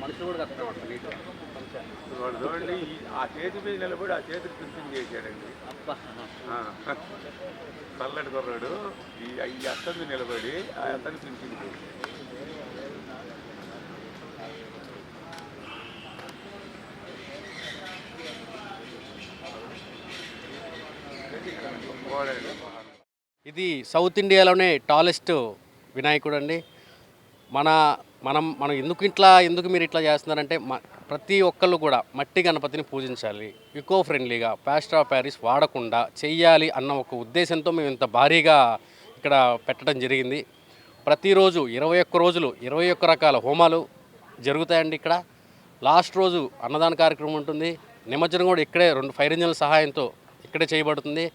మనుషులు కూడా చూడండి ఆ చేతి మీద నిలబడి ఆ చేతికి పింఛన్ చేశాడండి. చల్లటి కుర్రాడు. ఈ ఈ అత్త మీద నిలబడి ఆ అత్తని పింఛన్ చేశాడు. ఇది సౌత్ ఇండియాలోనే టాలెస్ట్ వినాయకుడు అండి మన మనం మనం ఎందుకు ఇట్లా ఎందుకు మీరు ఇట్లా చేస్తున్నారంటే మ- ప్రతి ఒక్కళ్ళు కూడా మట్టి గణపతిని పూజించాలి. ఇకో ఫ్రెండ్లీగా ప్లాస్టర్ ఆఫ్ ప్యారిస్ వాడకుండా చెయ్యాలి అన్న ఒక ఉద్దేశంతో మేము ఇంత భారీగా ఇక్కడ పెట్టడం జరిగింది. ప్రతిరోజు ఇరవై ఒక్క రోజులు ఇరవై ఒక్క రకాల హోమాలు జరుగుతాయండి ఇక్కడ. లాస్ట్ రోజు అన్నదాన కార్యక్రమం ఉంటుంది. నిమజ్జనం కూడా ఇక్కడే రెండు ఫైర్ ఇంజన్ల సహాయంతో ఇక్కడే చేయబడుతుంది.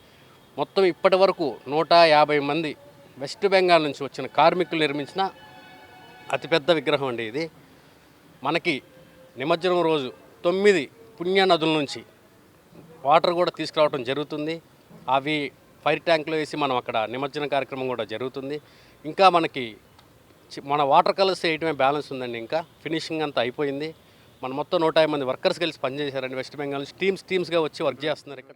మొత్తం ఇప్పటి వరకు నూట యాభై మంది వెస్ట్ బెంగాల్ నుంచి వచ్చిన కార్మికులు నిర్మించిన అతిపెద్ద విగ్రహం అండి ఇది. మనకి నిమజ్జనం రోజు తొమ్మిది పుణ్య నదుల నుంచి వాటర్ కూడా తీసుకురావడం జరుగుతుంది. అవి ఫైర్ ట్యాంక్లో వేసి మనం అక్కడ నిమజ్జన కార్యక్రమం కూడా జరుగుతుంది. ఇంకా మనకి మన వాటర్ కలర్స్ వేయటమే బ్యాలెన్స్ ఉందండి ఇంకా. ఫినిషింగ్ అంతా అయిపోయింది. మన మొత్తం నూట మంది వర్కర్స్ కలిసి పనిచేశారండి వెస్ట్ బెంగాల్ నుంచి. టీమ్స్ టీమ్స్గా వచ్చి వర్క్ చేస్తున్నారు ఇక్కడ.